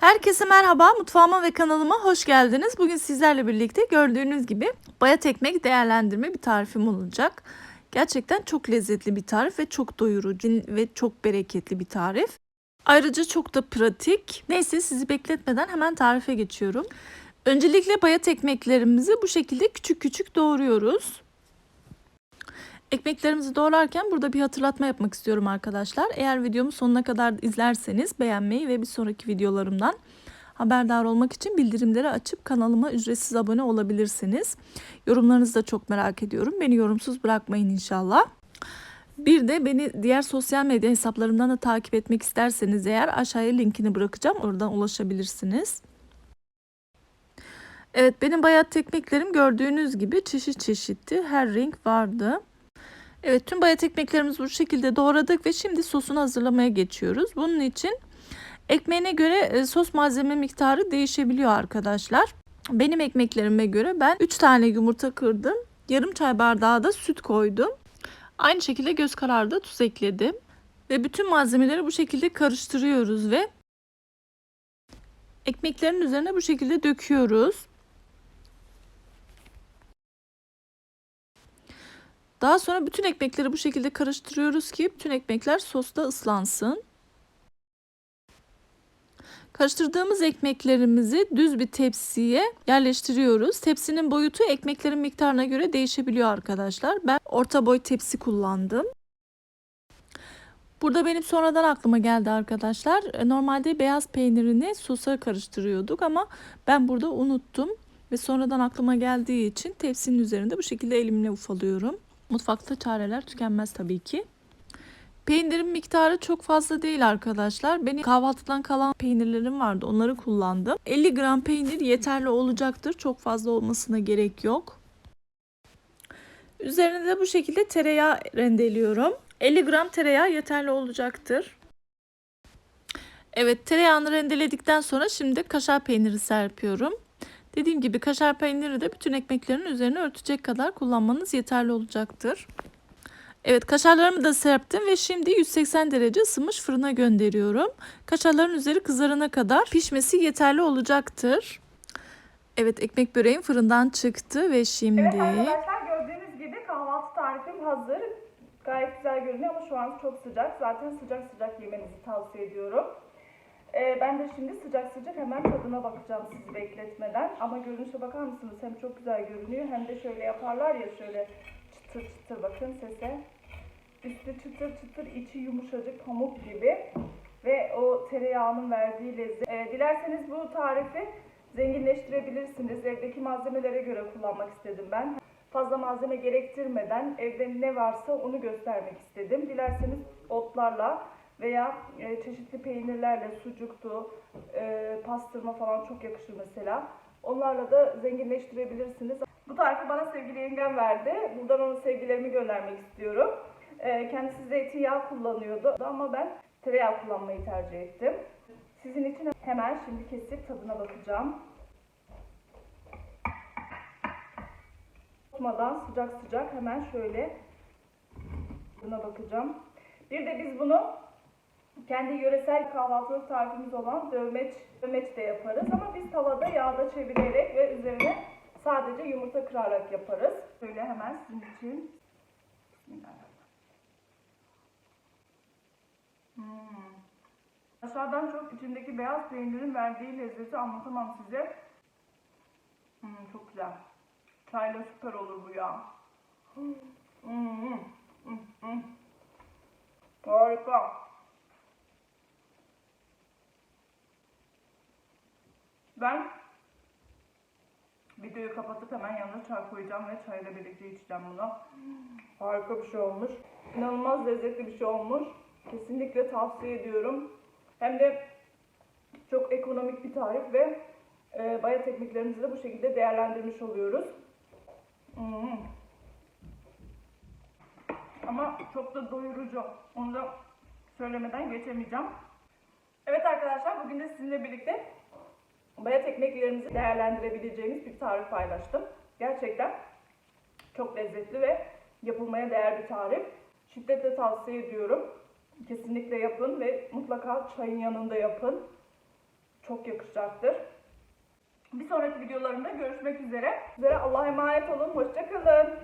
Herkese merhaba, mutfağıma ve kanalıma hoş geldiniz. Bugün sizlerle birlikte gördüğünüz gibi bayat ekmek değerlendirme bir tarifim olacak. Gerçekten çok lezzetli bir tarif ve çok doyurucu ve çok bereketli bir tarif. Ayrıca çok da pratik. Neyse sizi bekletmeden hemen tarife geçiyorum. Öncelikle bayat ekmeklerimizi bu şekilde küçük küçük doğruyoruz. Ekmeklerimizi doğrarken burada bir hatırlatma yapmak istiyorum arkadaşlar. Eğer videomu sonuna kadar izlerseniz beğenmeyi ve bir sonraki videolarımdan haberdar olmak için bildirimleri açıp kanalıma ücretsiz abone olabilirsiniz. Yorumlarınızı da çok merak ediyorum. Beni yorumsuz bırakmayın inşallah. Bir de beni diğer sosyal medya hesaplarımdan da takip etmek isterseniz eğer aşağıya linkini bırakacağım. Oradan ulaşabilirsiniz. Evet benim bayat ekmeklerim gördüğünüz gibi çeşit çeşitti. Her renk vardı. Evet tüm bayat ekmeklerimizi bu şekilde doğradık ve şimdi sosunu hazırlamaya geçiyoruz. Bunun için ekmeğine göre e, sos malzeme miktarı değişebiliyor arkadaşlar. Benim ekmeklerime göre ben 3 tane yumurta kırdım. Yarım çay bardağı da süt koydum. Aynı şekilde göz kararı da tuz ekledim. Ve bütün malzemeleri bu şekilde karıştırıyoruz ve ekmeklerin üzerine bu şekilde döküyoruz. Daha sonra bütün ekmekleri bu şekilde karıştırıyoruz ki bütün ekmekler sosta ıslansın. Karıştırdığımız ekmeklerimizi düz bir tepsiye yerleştiriyoruz. Tepsinin boyutu ekmeklerin miktarına göre değişebiliyor arkadaşlar. Ben orta boy tepsi kullandım. Burada benim sonradan aklıma geldi arkadaşlar. E, Normalde beyaz peynirini sosa karıştırıyorduk ama ben burada unuttum. Ve sonradan aklıma geldiği için tepsinin üzerinde bu şekilde elimle ufalıyorum. Mutfakta çareler tükenmez tabii ki. Peynirin miktarı çok fazla değil arkadaşlar. Benim kahvaltıdan kalan peynirlerim vardı. Onları kullandım. 50 gram peynir yeterli olacaktır. Çok fazla olmasına gerek yok. Üzerine de bu şekilde tereyağı rendeliyorum. 50 gram tereyağı yeterli olacaktır. Evet tereyağını rendeledikten sonra şimdi kaşar peyniri serpiyorum. Dediğim gibi kaşar peyniri de bütün ekmeklerin üzerine örtecek kadar kullanmanız yeterli olacaktır. Evet kaşarlarımı da serptim ve şimdi 180 derece ısınmış fırına gönderiyorum. Kaşarların üzeri kızarana kadar pişmesi yeterli olacaktır. Evet ekmek böreğim fırından çıktı ve şimdi... Evet arkadaşlar gördüğünüz gibi kahvaltı tarifim hazır. Gayet güzel görünüyor ama şu an çok sıcak. Zaten sıcak sıcak yemenizi tavsiye ediyorum. Ee, ben de şimdi sıcak sıcak hemen tadına bakacağım sizi bekletmeden. Ama görünüşe bakar mısınız? Hem çok güzel görünüyor hem de şöyle yaparlar ya şöyle çıtır çıtır bakın sese. Üstü çıtır çıtır, içi yumuşacık pamuk gibi. Ve o tereyağının verdiği lezzet. Ee, dilerseniz bu tarifi zenginleştirebilirsiniz. Evdeki malzemelere göre kullanmak istedim ben. Fazla malzeme gerektirmeden evde ne varsa onu göstermek istedim. Dilerseniz otlarla veya e, çeşitli peynirlerle sucuktu, e, pastırma falan çok yakışır mesela. Onlarla da zenginleştirebilirsiniz. Bu tarifi bana sevgili yengem verdi. Buradan ona sevgilerimi göndermek istiyorum. E, kendisi zeytinyağı kullanıyordu ama ben tereyağı kullanmayı tercih ettim. Sizin için hemen şimdi kesip tadına bakacağım. Soğutmadan sıcak sıcak hemen şöyle tadına bakacağım. Bir de biz bunu kendi yöresel kahvaltılık tarifimiz olan dövmeç, dövmeç de yaparız. Ama biz tavada yağda çevirerek ve üzerine sadece yumurta kırarak yaparız. Şöyle hemen sizin için. Hmm. Aşağıdan çok içindeki beyaz peynirin verdiği lezzeti anlatamam size. Hmm, çok güzel. Çayla süper olur bu ya. Hmm, hmm, hmm, hmm. Harika. Ben videoyu kapatıp hemen yanına çay koyacağım ve çayla birlikte içeceğim bunu. Harika bir şey olmuş. İnanılmaz lezzetli bir şey olmuş. Kesinlikle tavsiye ediyorum. Hem de çok ekonomik bir tarif ve e, bayat ekmeklerimizi de bu şekilde değerlendirmiş oluyoruz. Hmm. Ama çok da doyurucu. Onu da söylemeden geçemeyeceğim. Evet arkadaşlar bugün de sizinle birlikte bayat ekmeklerimizi değerlendirebileceğimiz bir tarif paylaştım. Gerçekten çok lezzetli ve yapılmaya değer bir tarif. Şiddetle tavsiye ediyorum. Kesinlikle yapın ve mutlaka çayın yanında yapın. çok yakışacaktır. Bir sonraki videolarımda görüşmek üzere. Sizlere Allah'a emanet olun. Hoşçakalın.